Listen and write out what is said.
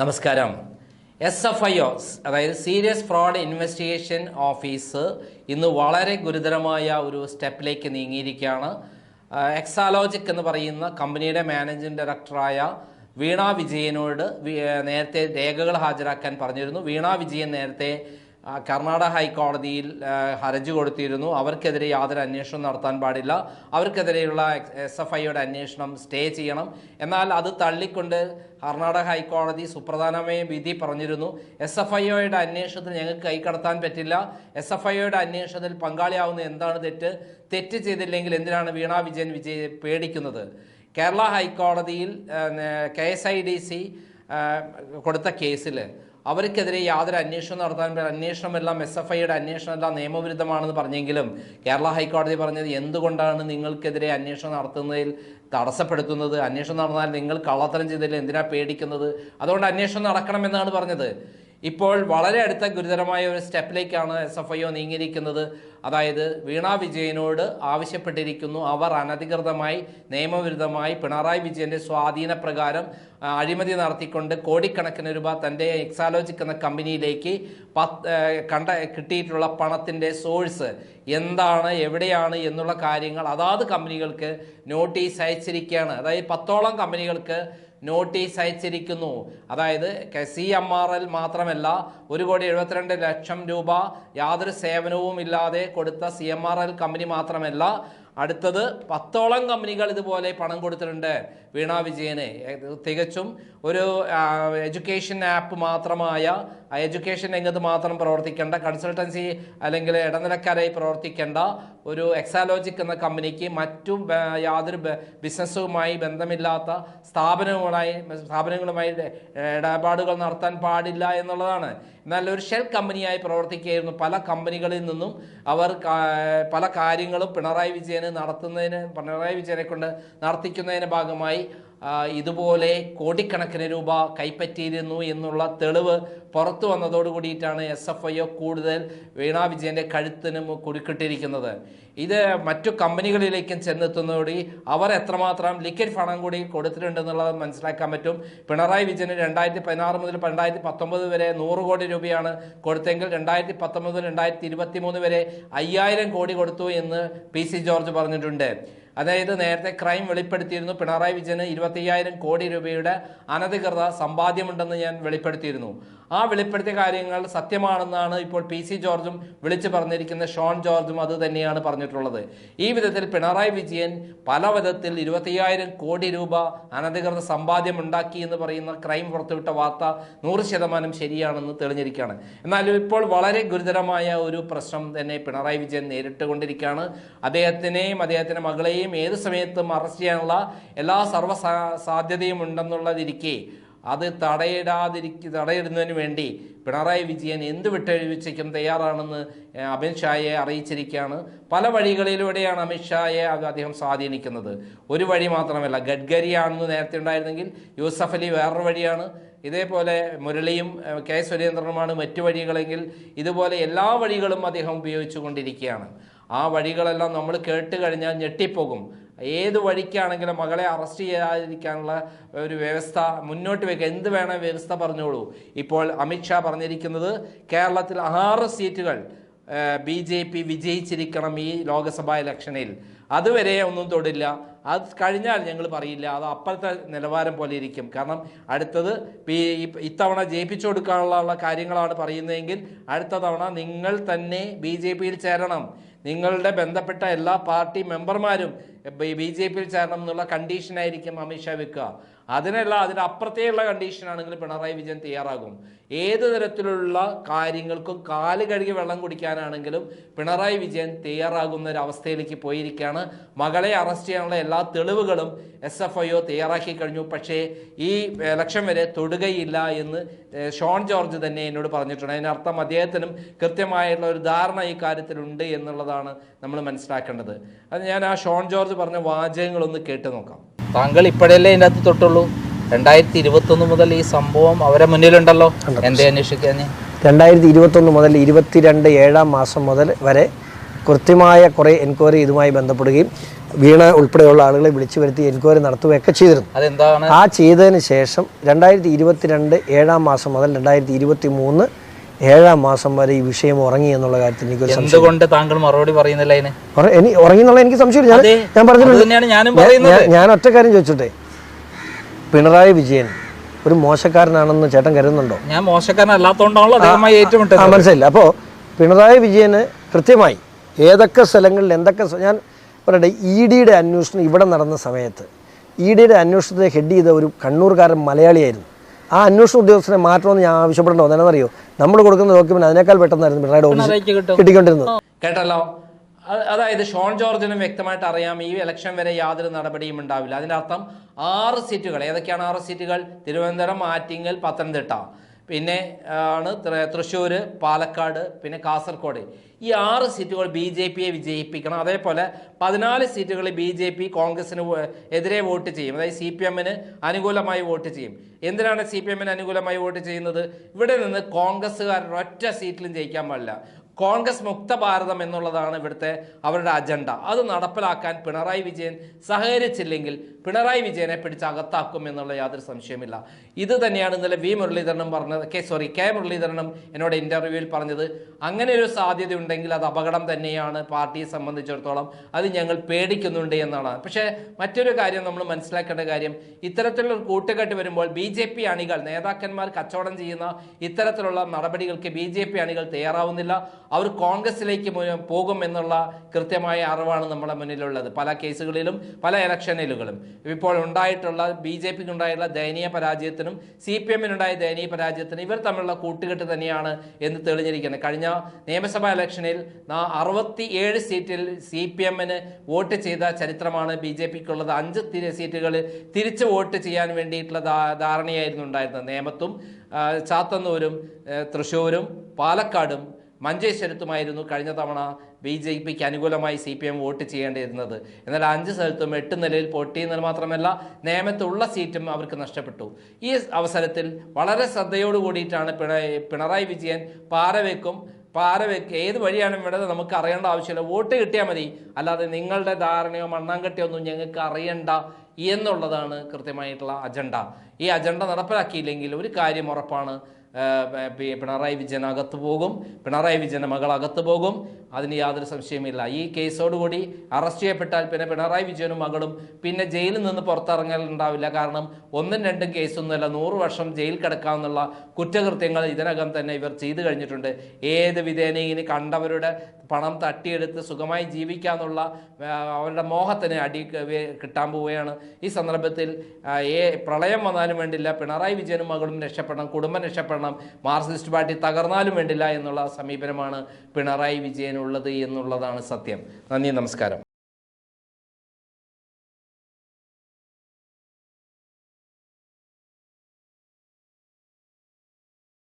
നമസ്കാരം. S F I O അതായത് serious fraud investigation office ഇന്ന് വളരെ ഗുരുതരമായ ഒരു സ്റ്റെപ്പിലേക്ക് നീങ്ങിയിരിക്കുകയാണ്. എക്സാലോജിക് എന്ന് പറയുന്ന കമ്പനിയുടെ മാനേജിംഗ് ഡയറക്ടറായ വീണ വിജയനോട് നേരത്തെ രേഖകൾ ഹാജരാക്കാൻ പറഞ്ഞിരുന്നു. വീണ വിജയൻ നേരത്തെ കർണാടക ഹൈക്കോടതിയിൽ ഹർജി കൊടുത്തിരുന്നു. അവർക്കെതിരെ യാതൊരു അന്വേഷണം നടത്താൻ പാടില്ല. അവർക്കെതിരെയുള്ള എസ് എഫ് ഐയുടെ അന്വേഷണം സ്റ്റേ ചെയ്യണം. എന്നാൽ അത് തള്ളിക്കൊണ്ട് കർണാടക ഹൈക്കോടതി സുപ്രധാനമായ വിധി പറഞ്ഞിരുന്നു. എസ് എഫ് ഐയുടെ അന്വേഷണത്തിൽ ഞങ്ങൾക്ക് കൈക്കടത്താൻ പറ്റില്ല. എസ് എഫ് ഐയുടെ അന്വേഷണത്തിൽ പങ്കാളിയാവുന്ന എന്താണ് തെറ്റ്? തെറ്റ് ചെയ്തില്ലെങ്കിൽ എന്തിനാണ് വീണ വിജയൻ വിജയ് പേടിക്കുന്നത്? കേരള ഹൈക്കോടതിയിൽ K S I D C കൊടുത്ത കേസിൽ അവർക്കെതിരെ യാതൊരു അന്വേഷണം നടത്താൻ. അന്വേഷണമെല്ലാം എസ് എഫ് ഐയുടെ അന്വേഷണമെല്ലാം നിയമവിരുദ്ധമാണെന്ന് പറഞ്ഞെങ്കിലും കേരള ഹൈക്കോടതി പറഞ്ഞത് എന്തുകൊണ്ടാണ് നിങ്ങൾക്കെതിരെ അന്വേഷണം നടത്തുന്നതിൽ തടസ്സപ്പെടുത്തുന്നത്? അന്വേഷണം നടന്നാൽ നിങ്ങൾ കള്ളത്തരം ചെയ്തതിൽ എന്തിനാ പേടിക്കുന്നത്? അതുകൊണ്ട് അന്വേഷണം നടക്കണമെന്നാണ് പറഞ്ഞത്. ഇപ്പോൾ വളരെ അടുത്ത ഗുരുതരമായ ഒരു സ്റ്റെപ്പിലേക്കാണ് എസ് എഫ് ഐ ഒ നീങ്ങിയിരിക്കുന്നത്. അതായത് വീണ വിജയനോട് ആവശ്യപ്പെട്ടിരിക്കുന്നു. അവർ അനധികൃതമായി നിയമവിരുദ്ധമായി പിണറായി വിജയന്റെ സ്വാധീന പ്രകാരം അഴിമതി നടത്തിക്കൊണ്ട് കോടിക്കണക്കിന് രൂപ തന്റെ എക്സാലോജിക് എന്ന കമ്പനിയിലേക്ക് പത്ത് കണ്ട കിട്ടിയിട്ടുള്ള പണത്തിന്റെ സോഴ്സ് എന്താണ് എവിടെയാണ് എന്നുള്ള കാര്യങ്ങൾ അതാത് കമ്പനികൾക്ക് നോട്ടീസ് അയച്ചിരിക്കുകയാണ്. അതായത് പത്തോളം കമ്പനികൾക്ക് നോട്ടീസ് അയച്ചിരിക്കുന്നു അതായത് സി എം ആർ എൽ മാത്രമല്ല ഒരു കോടി എഴുപത്തിരണ്ട് ലക്ഷം രൂപ യാതൊരു സേവനവും ഇല്ലാതെ കൊടുത്ത C M R L company മാത്രമല്ല അടുത്തത് പത്തോളം കമ്പനികൾ ഇതുപോലെ പണം കൊടുത്തിട്ടുണ്ട്. വീണ വിജയനെ. തികച്ചും ഒരു എഡ്യൂക്കേഷൻ ആപ്പ് മാത്രമായ എഡ്യൂക്കേഷൻ രംഗത്ത് മാത്രം പ്രവർത്തിക്കേണ്ട കൺസൾട്ടൻസി അല്ലെങ്കിൽ ഇടനിലക്കാരായി പ്രവർത്തിക്കേണ്ട ഒരു എക്സാലോജിക് എന്ന കമ്പനിക്ക് മറ്റു യാതൊരു ബിസിനസ്സുമായി ബന്ധമില്ലാത്ത സ്ഥാപനങ്ങളുമായി സ്ഥാപനങ്ങളുമായി ഇട- ഇടപാടുകൾ നടത്താൻ പാടില്ല എന്നുള്ളതാണ്. ഒരു ഷെൽ കമ്പനിയായി പ്രവർത്തിക്കുകയായിരുന്നു. പല കമ്പനികളിൽ നിന്നും അവർ പല കാര്യങ്ങളും പിണറായി വിജയന് നടത്തുന്നതിന് പിണറായി വിജയനെ കൊണ്ട് നടത്തിക്കുന്നതിന് ഭാഗമായി ഇതുപോലെ കോടിക്കണക്കിന് രൂപ കൈപ്പറ്റിയിരുന്നു എന്നുള്ള തെളിവ് പുറത്തു വന്നതോട് കൂടിയിട്ടാണ് എസ് എഫ് ഐ ഒ കൂടുതൽ വീണാ വിജയന്റെ കഴുത്തിന് കുരുക്കിട്ടിരിക്കുന്നത് ഇത് മറ്റു കമ്പനികളിലേക്കും ചെന്നെത്തുന്നതോടെ അവർ എത്രമാത്രം ലിക്വിഡ് ഫണം കൂടി കൊടുത്തിട്ടുണ്ടെന്നുള്ളത് മനസ്സിലാക്കാൻ പറ്റും. പിണറായി വിജയന് രണ്ടായിരത്തി പതിനാറ് മുതൽ രണ്ടായിരത്തി പത്തൊമ്പത് വരെ നൂറ് കോടി രൂപയാണ് കൊടുത്തെങ്കിൽ രണ്ടായിരത്തി പത്തൊമ്പത് രണ്ടായിരത്തി ഇരുപത്തി മൂന്ന് വരെ അയ്യായിരം കോടി കൊടുത്തു എന്ന് പി സി ജോർജ് പറഞ്ഞിട്ടുണ്ട്. അതായത് നേരത്തെ ക്രൈം വെളിപ്പെടുത്തിയിരുന്നു. പിണറായി വിജയന് ഇരുപത്തയ്യായിരം കോടി രൂപയുടെ അനധികൃത സമ്പാദ്യമുണ്ടെന്ന് ഞാൻ വെളിപ്പെടുത്തിയിരുന്നു. ആ വെളിപ്പെടുത്തിയ കാര്യങ്ങൾ സത്യമാണെന്നാണ് ഇപ്പോൾ പി സി ജോർജും വിളിച്ചു പറഞ്ഞിരിക്കുന്ന ഷോൺ ജോർജും അത് തന്നെയാണ് പറഞ്ഞിട്ടുള്ളത്. ഈ വിധത്തിൽ പിണറായി വിജയൻ പല വിധത്തിൽ ഇരുപത്തയ്യായിരം കോടി രൂപ അനധികൃത സമ്പാദ്യം ഉണ്ടാക്കി എന്ന് പറയുന്ന ക്രൈം പുറത്തുവിട്ട വാർത്ത നൂറ് ശതമാനം ശരിയാണെന്ന് തെളിഞ്ഞിരിക്കുകയാണ്. എന്നാലും ഇപ്പോൾ വളരെ ഗുരുതരമായ ഒരു പ്രശ്നം തന്നെ പിണറായി വിജയൻ നേരിട്ടുകൊണ്ടിരിക്കുകയാണ്. അദ്ദേഹത്തിനെയും അദ്ദേഹത്തിന്റെ മകളെയും ഏത് സമയത്തും അറസ്റ്റ് ചെയ്യാനുള്ള എല്ലാ സർവ സാധ്യതയും ഉണ്ടെന്നുള്ളതിരിക്കെ അത് തടയിടാതിരിക്ക തടയിടുന്നതിന് വേണ്ടി പിണറായി വിജയൻ എന്ത് വിട്ടഴിവിച്ചേക്കും തയ്യാറാണെന്ന് അമിത്ഷായെ അറിയിച്ചിരിക്കുകയാണ്. പല വഴികളിലൂടെയാണ് അമിത്ഷായെ അദ്ദേഹം സ്വാധീനിക്കുന്നത്. ഒരു വഴി മാത്രമല്ല ഗഡ്കരിയാണെന്ന് നേരത്തെ ഉണ്ടായിരുന്നെങ്കിൽ യൂസഫ് അലി വേറൊരു വഴിയാണ്. ഇതേപോലെ മുരളിയും കെ സുരേന്ദ്രനുമാണ് മറ്റു വഴികളെങ്കിൽ ഇതുപോലെ എല്ലാ വഴികളും അദ്ദേഹം ഉപയോഗിച്ചു കൊണ്ടിരിക്കുകയാണ് ആ വഴികളെല്ലാം നമ്മൾ കേട്ട് കഴിഞ്ഞാൽ ഞെട്ടിപ്പോകും. ഏത് വഴിക്കാണെങ്കിലും മകളെ അറസ്റ്റ് ചെയ്യാതിരിക്കാനുള്ള ഒരു വ്യവസ്ഥ മുന്നോട്ട് വെക്കുക എന്ത് വേണം വ്യവസ്ഥ പറഞ്ഞോളൂ. ഇപ്പോൾ അമിത്ഷാ പറഞ്ഞിരിക്കുന്നത് കേരളത്തിൽ ആറ് സീറ്റുകൾ ബി ജെ പി വിജയിച്ചിരിക്കണം ഈ ലോക്സഭാ ഇലക്ഷനിൽ. അതുവരെ ഒന്നും തൊടില്ല. അത് കഴിഞ്ഞാൽ ഞങ്ങൾ പറയില്ല. അത് അപ്പോഴത്തെ നിലവാരം പോലെ ഇരിക്കും. കാരണം അടുത്തത് ഇത്തവണ ജയിപ്പിച്ചു കൊടുക്കാനുള്ള കാര്യങ്ങളാണ് പറയുന്നതെങ്കിൽ അടുത്ത തവണ നിങ്ങൾ തന്നെ ബി ജെ പിയിൽ ചേരണം. നിങ്ങളുടെ ബന്ധപ്പെട്ട എല്ലാ പാർട്ടി മെമ്പർമാരും ബി ജെ പിയിൽ ചേരണം എന്നുള്ള കണ്ടീഷനായിരിക്കും അമിത്ഷാ വെക്കുക. അതിനല്ല അതിന്റെ അപ്പുറത്തേയുള്ള കണ്ടീഷനാണെങ്കിൽ പിണറായി വിജയൻ തയ്യാറാകും. ഏത് തരത്തിലുള്ള കാര്യങ്ങൾക്കും കാൽ കഴുകി വെള്ളം കുടിക്കാനാണെങ്കിലും പിണറായി വിജയൻ തയ്യാറാകുന്ന ഒരു അവസ്ഥയിലേക്ക് പോയിരിക്കുകയാണ്. മകളെ അറസ്റ്റ് ചെയ്യാനുള്ള എല്ലാ തെളിവുകളും എസ് എഫ് ഐ ഒ തയ്യാറാക്കി കഴിഞ്ഞു. പക്ഷേ ഈ ലക്ഷം വരെ തൊടുകയില്ല എന്ന് ഷോൺ ജോർജ് തന്നെ എന്നോട് പറഞ്ഞിട്ടുണ്ട്. അതിനർത്ഥം അദ്ദേഹത്തിനും കൃത്യമായിട്ടുള്ള ഒരു ധാരണ ഈ കാര്യത്തിലുണ്ട് എന്നുള്ളതാണ് നമ്മൾ മനസ്സിലാക്കേണ്ടത്. അത് ഞാൻ ആ ഷോൺ ജോർജ് പറഞ്ഞ വാചകങ്ങളൊന്ന് കേട്ട് നോക്കാം. താങ്കൾ ഇപ്പോഴല്ലേ ഇതിന്റെ അകത്ത് തൊട്ടുള്ളൂ? രണ്ടായിരത്തി ഇരുപത്തൊന്ന് മുതൽ ഈ സംഭവം അവരെ മുന്നിലുണ്ടല്ലോ. എന്തേ അന്വേഷിക്കാൻ? രണ്ടായിരത്തി ഇരുപത്തൊന്ന് മുതൽ ഇരുപത്തിരണ്ട് ഏഴാം മാസം മുതൽ വരെ കൃത്യമായ കുറേ എൻക്വയറി ഇതുമായി ബന്ധപ്പെടുകയും വീണ ഉൾപ്പെടെയുള്ള ആളുകളെ വിളിച്ചു വരുത്തി എൻക്വയറി നടത്തുകയൊക്കെ ചെയ്തിരുന്നു. അതെന്താണ്? ആ ചെയ്തതിന് ശേഷം രണ്ടായിരത്തി ഇരുപത്തിരണ്ട് ഏഴാം മാസം മുതൽ രണ്ടായിരത്തി ഇരുപത്തി മൂന്ന് ഏഴാം മാസം വരെ ഈ വിഷയം ഉറങ്ങി എന്നുള്ള കാര്യത്തിൽ എനിക്ക് എന്തുകൊണ്ട് താങ്കൾ മറുപടി പറയുന്നില്ല അതിന്? ഉറങ്ങി എന്നുള്ള എനിക്ക് സംശയമില്ല. ഞാൻ പറഞ്ഞിട്ടുണ്ട്. ഞാൻ- ഒറ്റ കാര്യം ചോദിച്ചോട്ടെ? പിണറായി വിജയൻ ഒരു മോശക്കാരനാണെന്ന് ചേട്ടൻ കരുതുന്നുണ്ടോ? ഞാൻ ആ മനസ്സിലായില്ല. അപ്പോൾ പിണറായി വിജയന് കൃത്യമായി ഏതൊക്കെ സ്ഥലങ്ങളിൽ എന്തൊക്കെ ഞാൻ പറയട്ടെ ഇ ഡിയുടെ അന്വേഷണം ഇവിടെ നടന്ന സമയത്ത് ഇ ഡിയുടെ അന്വേഷണത്തെ ഹെഡ് ചെയ്ത ഒരു കണ്ണൂർക്കാരൻ മലയാളിയായിരുന്നു. ആ അന്വേഷണ ഉദ്യോഗസ്ഥനെ മാറ്റണമെന്ന് ഞാൻ ആവശ്യപ്പെടേണ്ട എന്താണെന്നറിയോ? നമ്മൾ കൊടുക്കുന്ന ഡോക്യുമെന്റ് അതിനേക്കാൾ പെട്ടെന്നായിരുന്നു പിണറായിയുടെ ഓഫീസ് കിട്ടിക്കൊണ്ടിരുന്നത്. കേട്ടല്ലോ? അതായത് ഷോൺ ജോർജിനും വ്യക്തമായിട്ട് അറിയാം ഈ ഇലക്ഷൻ വരെ യാതൊരു നടപടിയും ഉണ്ടാവില്ല. അതിന്റെ അർത്ഥം ആറ് സീറ്റുകൾ ഏതൊക്കെയാണ് ആറ് സീറ്റുകൾ തിരുവനന്തപുരം ആറ്റിങ്ങൽ പത്തനംതിട്ട. പിന്നെ ആണ് തൃശ്ശൂർ പാലക്കാട് പിന്നെ കാസർഗോഡ് ഈ ആറ് സീറ്റുകൾ ബി ജെ പിയെ വിജയിപ്പിക്കണം. അതേപോലെ പതിനാല് സീറ്റുകളിൽ ബി ജെ പി കോൺഗ്രസിന് എതിരെ വോട്ട് ചെയ്യും. അതായത് സി പി എമ്മിന് അനുകൂലമായി വോട്ട് ചെയ്യും. എന്തിനാണ് സി പി എമ്മിന് അനുകൂലമായി വോട്ട് ചെയ്യുന്നത്? ഇവിടെ നിന്ന് കോൺഗ്രസ്സുകാരൻ ഒറ്റ സീറ്റിലും ജയിക്കാൻ പാടില്ല. കോൺഗ്രസ് മുക്ത ഭാരതം എന്നുള്ളതാണ് ഇവിടുത്തെ അവരുടെ അജണ്ട. അത് നടപ്പിലാക്കാൻ പിണറായി വിജയൻ സഹകരിച്ചില്ലെങ്കിൽ പിണറായി വിജയനെ പിടിച്ച് അകത്താക്കും എന്നുള്ള യാതൊരു സംശയമില്ല ഇത് തന്നെയാണ് ഇന്നലെ വി മുരളീധരനും പറഞ്ഞത് കെ സോറി കെ മുരളീധരനും എന്നോട് ഇന്റർവ്യൂവിൽ പറഞ്ഞത്. അങ്ങനെ ഒരു സാധ്യത ഉണ്ടെങ്കിൽ അത് അപകടം തന്നെയാണ് പാർട്ടിയെ സംബന്ധിച്ചിടത്തോളം അത് ഞങ്ങൾ പേടിക്കുന്നുണ്ട് എന്നാണ്. പക്ഷേ മറ്റൊരു കാര്യം നമ്മൾ മനസ്സിലാക്കേണ്ട കാര്യം ഇത്തരത്തിലുള്ള കൂട്ടുകെട്ട് വരുമ്പോൾ ബി ജെ പി അണികൾ നേതാക്കന്മാർ കച്ചവടം ചെയ്യുന്ന ഇത്തരത്തിലുള്ള നടപടികൾക്ക് ബി ജെ പി അണികൾ തയ്യാറാവുന്നില്ല. അവർ കോൺഗ്രസിലേക്ക് പോകും എന്നുള്ള കൃത്യമായ അറിവാണ് നമ്മുടെ മുന്നിലുള്ളത്. പല കേസുകളിലും പല ഇലക്ഷനിലുകളും. ഇപ്പോൾ ഉണ്ടായിട്ടുള്ള ബി ജെ പിക്ക് ഉണ്ടായിട്ടുള്ള ദയനീയ പരാജയത്തിനും സി പി എമ്മിനുണ്ടായ ദയനീയ പരാജയത്തിനും ഇവർ തമ്മിലുള്ള കൂട്ടുകെട്ട് തന്നെയാണ് എന്ന് തെളിഞ്ഞിരിക്കുന്നത്. കഴിഞ്ഞ നിയമസഭാ ഇലക്ഷനിൽ അറുപത്തി ഏഴ് സീറ്റിൽ സി പി എമ്മിന് വോട്ട് ചെയ്ത ചരിത്രമാണ് ബി ജെ പിക്കുള്ളത്. അഞ്ച് സീറ്റുകൾ തിരിച്ച് വോട്ട് ചെയ്യാൻ വേണ്ടിയിട്ടുള്ള ധാരണയായിരുന്നു ഉണ്ടായിരുന്നത്. നേമത്തും ചാത്തന്നൂരും തൃശ്ശൂരും പാലക്കാടും മഞ്ചേശ്വരത്തുമായിരുന്നു കഴിഞ്ഞ തവണ ബി ജെ പിക്ക് അനുകൂലമായി സി പി എം വോട്ട് ചെയ്യേണ്ടിയിരുന്നത്. എന്നാൽ അഞ്ച് സ്ഥലത്തും എട്ട് നിലയിൽ പൊട്ടിയെന്നത് മാത്രമല്ല നേമത്തുള്ള സീറ്റും അവർക്ക് നഷ്ടപ്പെട്ടു. ഈ അവസരത്തിൽ വളരെ ശ്രദ്ധയോടു കൂടിയിട്ടാണ് പിണറായി വിജയൻ പാറവെക്കും പാറവെക്ക് ഏത് വഴിയാണ് ഇവിടെ നമുക്ക് അറിയേണ്ട ആവശ്യമില്ല. വോട്ട് കിട്ടിയാൽ മതി. അല്ലാതെ നിങ്ങളുടെ ധാരണയോ മണ്ണാങ്കട്ടിയോ ഒന്നും ഞങ്ങൾക്ക് അറിയണ്ട എന്നുള്ളതാണ് കൃത്യമായിട്ടുള്ള അജണ്ട. ഈ അജണ്ട നടപ്പിലാക്കിയില്ലെങ്കിൽ ഒരു കാര്യം ഉറപ്പാണ്. പിണറായി വിജയൻ അകത്തു പോകും. പിണറായി വിജയന്റെ മകൾ അകത്ത് പോകും. അതിന് യാതൊരു സംശയമില്ല ഈ കേസോടുകൂടി അറസ്റ്റ് ചെയ്യപ്പെട്ടാൽ പിന്നെ പിണറായി വിജയനും മകളും പിന്നെ ജയിലിൽ നിന്ന് പുറത്തിറങ്ങാൻ ഉണ്ടാവില്ല കാരണം ഒന്നും രണ്ടും കേസൊന്നുമല്ല. നൂറ് വർഷം ജയിൽ കിടക്കാമെന്നുള്ള കുറ്റകൃത്യങ്ങൾ ഇതിനകം തന്നെ ഇവർ ചെയ്തു കഴിഞ്ഞിട്ടുണ്ട്. ഏത് വിധേനയിനി കണ്ടവരുടെ പണം തട്ടിയെടുത്ത് സുഖമായി ജീവിക്കാമെന്നുള്ള അവരുടെ മോഹത്തിന് അടി കിട്ടാൻ പോവുകയാണ്. ഈ സന്ദർഭത്തിൽ ഏ പ്രളയം വന്നാലും വേണ്ടില്ല. പിണറായി വിജയനും മകളും രക്ഷപ്പെടണം. കുടുംബം രക്ഷപ്പെടണം. മാർക്സിസ്റ്റ് പാർട്ടി തകർന്നാലും വേണ്ടില്ല എന്നുള്ള സമീപനമാണ് പിണറായി വിജയനുള്ളത് എന്നുള്ളതാണ് സത്യം. നന്ദി നമസ്കാരം.